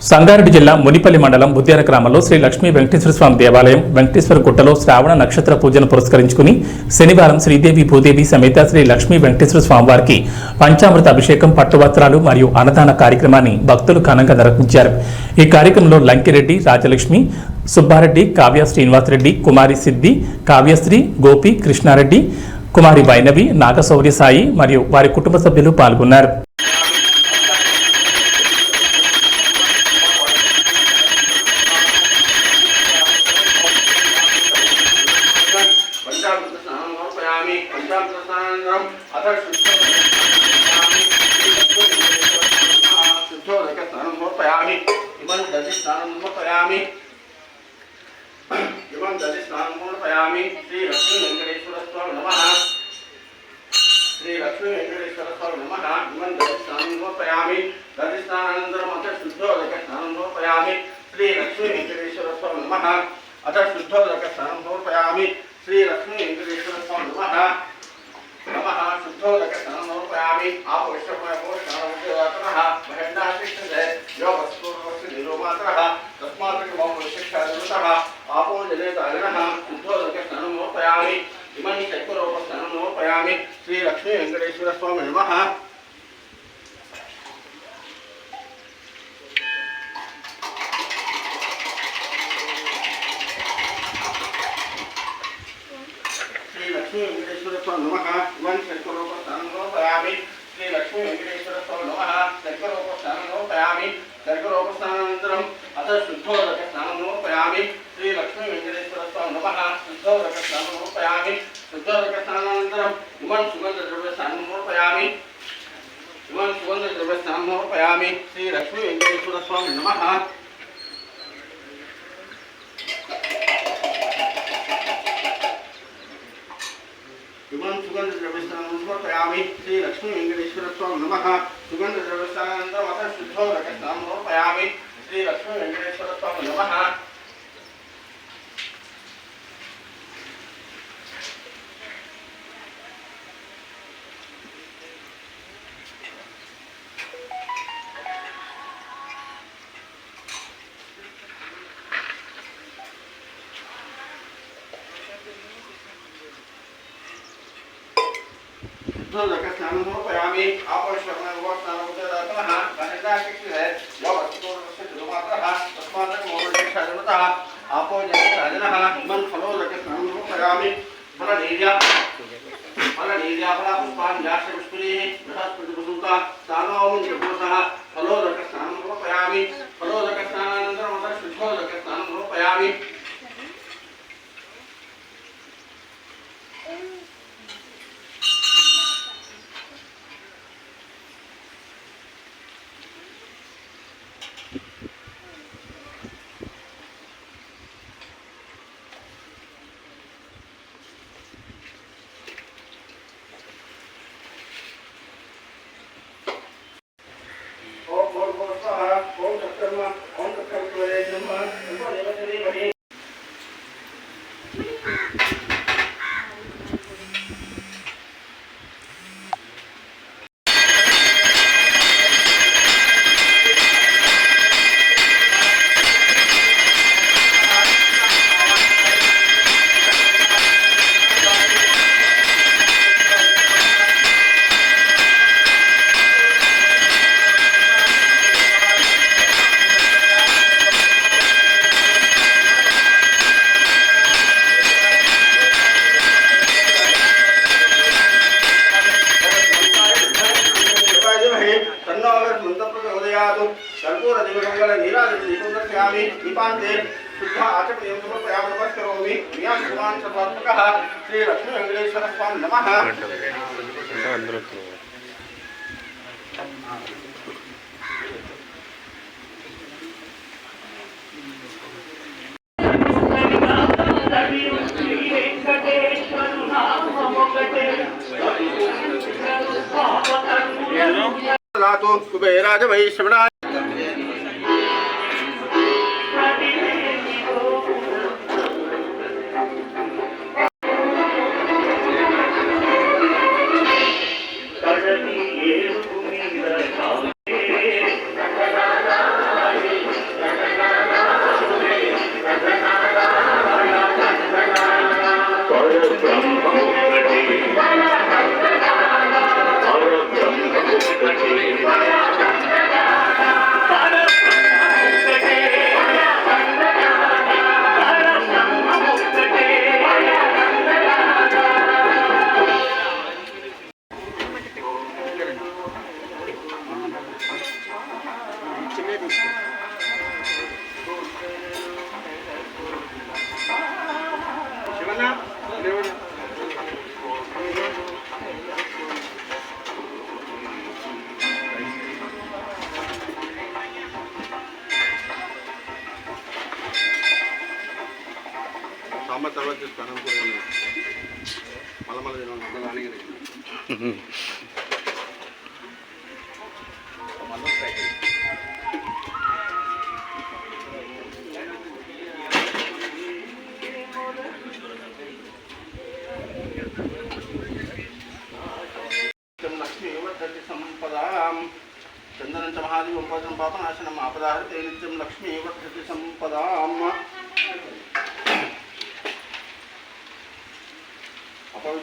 సంగారెడ్డి జిల్లా మునిపల్లి మండలం బుద్యార గ్రామంలో శ్రీ లక్ష్మీ వెంకటేశ్వర స్వామి దేవాలయం వెంకటేశ్వర గుట్టలో శ్రావణ నక్షత్ర పూజను పురస్కరించుకుని శనివారం శ్రీదేవి భూదేవి సమేత శ్రీ లక్ష్మీ వెంకటేశ్వర స్వామి వారికి పంచామృత అభిషేకం పట్టువస్త్రాలు మరియు అన్నదాన కార్యక్రమాన్ని భక్తులు ఘనంగా నిర్వహించారు. ఈ కార్యక్రమంలో లంకిరెడ్డి రాజలక్ష్మి సుబ్బారెడ్డి కావ్య శ్రీనివాసరెడ్డి కుమారి సిద్ధి కావ్యశ్రీ గోపి కృష్ణారెడ్డి కుమారి వైనవి నాగశౌర్య సాయి మరియు వారి కుటుంబ సభ్యులు పాల్గొన్నారు పంచామృత స్నానం సమర్పయామి పంచామృత స్నానం అథ శుద్ధోదక స్నానం సమర్పయామి ఇమం దది స్నానం సమర్పయామి ఇమం దది స్నానం సమర్పయామి శ్రీ లక్ష్మీ వెంకటేశ్వర స్వామి నమ. శ్రీ లక్ష్మీ వెంకటేశ్వర స్వామి నమ. ఇమం దశి స్నానం సమర్పయామి దది స్నానానంతరం అథ శుద్ధోదక స్నానం సమర్పయామి శ్రీ లక్ష్మీ వెంకటేశ్వర స్వామి నమ. అథ శుద్ధోదక స్నానం సమర్పయామి శ్రీ లక్ష్మీ వెంకటేశ్వర స్వామి నమ. నమ. శుద్ధోదక స్నానం సమర్పయామి ఆపవిష్టమయమో స్నానముద్యోగతః మహేంద్రాశిక్షతే యోగస్పూర్వస్సు నిరోమాతరః తస్మాత్ మమ విశిక్షాదివృతః ఆపో జనేత అగ్నః శుద్ధోదక స్నానం సమర్పయామి ఇమని చక్రరూప స్నానం సమర్పయామి శ్రీ లక్ష్మీ వెంకటేశ్వర స్వామి నమః శ్రీ లక్ష్మీ వెంకటేశ్వర నమ ఇవన్ శంకరూప స్థానంలో పయామి శ్రీ లక్ష్మీ వెంకటేశ్వర స్వామి నమ శంకరూప స్థానంలో పయామి శంకరూప స్థానానంతరం అత శుద్ధోదక స్నానంలో పయామి శ్రీ లక్ష్మీ వెంకటేశ్వర స్వామి నమ శుద్ధోదక స్నానంలో శుద్ధోదక ఇమన్ సుగంధ ద్రవ్య స్నానంలో ఇమన్ సుగంధ ద్రవ్య శ్రీ లక్ష్మీ వెంకటేశ్వర స్వామి నమ ద్రవ్యస్థానం సమర్పయామి శ్రీ లక్ష్మీ వెంకటేశ్వర స్వామి నమ సుగంధ ద్రవ్యస్థానంతరం అత శుద్ధోదక స్నానం సమర్పయామి శ్రీ లక్ష్మీ వెంకటేశ్వర స్వామి నమ శుద్ధోదక స్నానం సమర్పయామి ఆపవిశ్వమయ స్నానముద్రతః మహేంద్రాశిక్షతే యోగస్పూర్వస్సు నిరోమాతరః తస్మాత్ మమ విశిక్షాదివృతః ఆపో జనేత ఇమన్ ఫలోదక స్నానం సమర్పయామి ఫలనీర్య ఫలనీర్య ఫలపుష్పాన్యాశ పుష్పిణీः బృహస్పతి కుసుంత స్థానోముం ఫలోదక మంత్రప్రచోదయాతు కర్పూర దివగంగళ నీరాజ దీపం దర్శయామి దీపాంతే శుద్ధ ఆచమయం సమర్పయామి నమస్కరోమి. మియాన్ సుమాన్ సర్వాత్మకః శ్రీ లక్ష్మీ వెంకటేశ్వర స్వామి నమః. 这位什么呢？మళ్ళీ చూస్తాను తినాలి మళ్ళీ అడిగి మళ్ళీ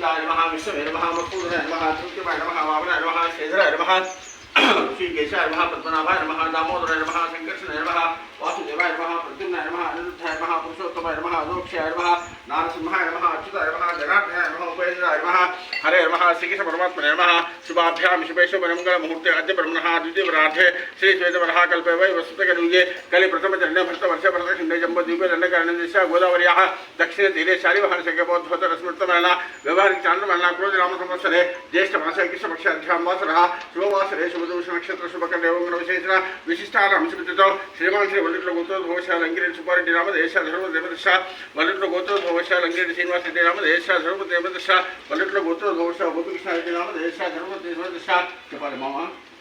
సంకర్షణాయ నమః వాసుదేవాయ నమః ప్రద్యుమ్నాయ నమః అనిరుద్ధాయ నమః పురుషోత్తమాయ నమః అదోక్షాయ నమః నారసింహాయ నమః అచ్యుతాయ నమః జనార్దనాయ నమః ఉపేంద్రాయ నమః హరే నమః శ్రీకృష్ణ పరమాత్మనే నమః శుభాభ్యాం శుభేశు మంగళ ముహూర్తే అద్య బ్రహ్మణः ద్వితీయవరాధే శ్రీ శ్వేతవరः కల్పే వై వసుతకలుగే కలి ప్రథమచరణే భరత వర్ష భరత ఖండే జంబో ద్వీపే దండకరణ దిశ గోదావర్యాः దక్షిణ తీరే శాలివాహన సంఖ్యబోద్ధోత రస్మృతమరణ వ్యవహారిక చాంద్రమరణ క్రోధ నామ సంవత్సరే జ్యేష్ఠ మాస కృష్ణపక్షాధ్యాం వాసరः శుభవాసరే శుభదోష నక్షత్ర శుభకండ యోగ విశేషణ విశిష్టాల అంశమితితో శ్రీమాన్ శ్రీ వల్లిట్ల గోత్ర భోషాల అంగిరెడ్డి సుబ్బారెడ్డి రామ దేశ ధర్మ దేవదశ వల్లిట్ల గోత్ర భోషాల అంగిరెడ్డి శ్రీనివాస రెడ్డి రామ దేశ ధర్మ దేవదశ వల్లిట్ల గోత్ర భోష గోపికృష్ణ రెడ్డి రామ దేశ ధర్మ దేవదశ చెప్పాలి మామ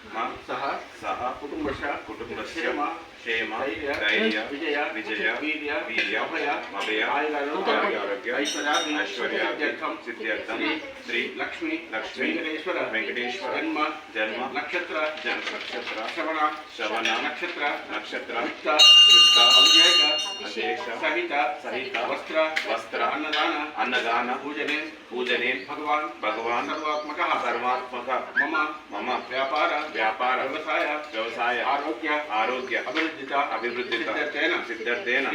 మా సహ సహ కుటుంబశ కుటుంబస్య క్షేమ క్షేమ ధైర్య ధైర్య విజయ విజయ వీర్య వీర్య అభయ అభయ ఆయురారోగ్య ఆరోగ్య ఐశ్వర్యాది ఐశ్వర్యాది సిద్ధ్యర్థం సిద్ధ్యర్థం శ్రీ శ్రీ లక్ష్మి లక్ష్మి వెంకటేశ్వర వెంకటేశ్వర జన్మ జన్మ నక్షత్ర జన్మ నక్షత్ర శ్రవణ శ్రవణ నక్షత్ర నక్షత్ర ಅಭಿಷೇಕ ಅಭಿಷೇಕ ಸಹಿತ ಸಹಿತ ವಸ್ತ್ರ ವಸ್ತ್ರ ಅನ್ನದಾನ ಅನ್ನದಾನ ಪೂಜನೆ ಪೂಜನೆ ಭಗವಾನ್ ಭಗವಾನ್ ಸರ್ವಾತ್ಮಕ ಸರ್ವಾತ್ಮಕ ಮಮ ಮಮ ವ್ಯಾಪಾರ ವ್ಯಾಪಾರ ವ್ಯವಸಾಯ ವ್ಯವಸಾಯ ಆರೋಗ್ಯ ಆರೋಗ್ಯ ಅಭಿವೃದ್ಧಿತ ಅಭಿವೃದ್ಧಿತ ಸಿದ್ಧರ್ಥೇನ ಸಿದ್ಧರ್ಥೇನ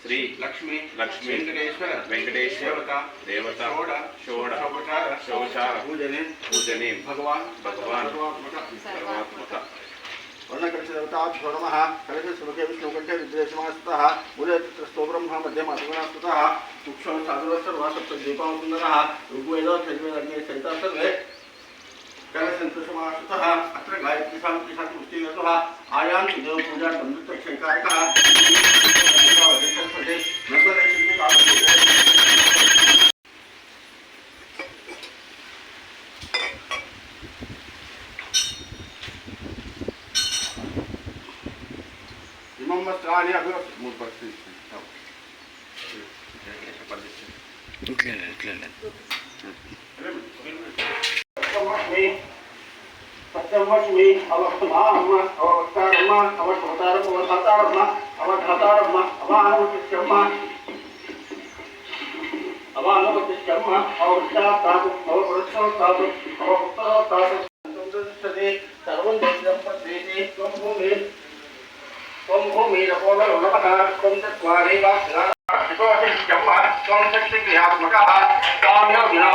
ಶ್ರೀ ಲಕ್ಷ್ಮಿ ಲಕ್ಷ್ಮಿ ವೆಂಕಟೇಶ್ವರ ವೆಂಕಟೇಶ್ವರ ದೇವತಾ ದೇವತಾ ಷೋಡ ಷೋಡ ಶೋಚಾರ ಶೋಚಾರ ಪೂಜನೆ ಪೂಜನೆ ಭಗವಾನ್ ಭಗವಾನ್ ಸರ್ವಾತ್ಮಕ अनन्ताभ्योनमः कलशसुमुखे विष्णुकण्ठे रुद्रेशमास्तः मूलचित्रस्तोब्रह्ममध्ये मातृगुणास्तुतः सूक्ष्मं साधुरस्तर्वासप्तद्वीपावसुन्दरः ऋग्वेदोर्वे सहिता सर्वे कलसन्तोषमास्तुतः अत्र गायत्रीशां कृष्णकृष्टिनतः आयान्ति देवपूजा बन्धुत्वशङ्कारकः नर्मदेश تعال يا తమ్మస్మి అవస్థమాహమ అవస్థారమ్మ అవస్థారమ్మ అవస్థారమ్మ అవస్థారమ్మ అవానుమతిష్యమ్మ అవానుమతిష్యమ్మ అవస్థా తాతు అవపురుషో తాతు అవపుత్రో తాతు సంతోషిస్తే సర్వం దిశం పద్వేదే త్వం భూమి กรมผู้มีตะโพนรัตนะกรมทัศวารีวัฒนะก็ที่จังหวัดกรมทัศน์สิงห์หักมากาตอนนี้เรา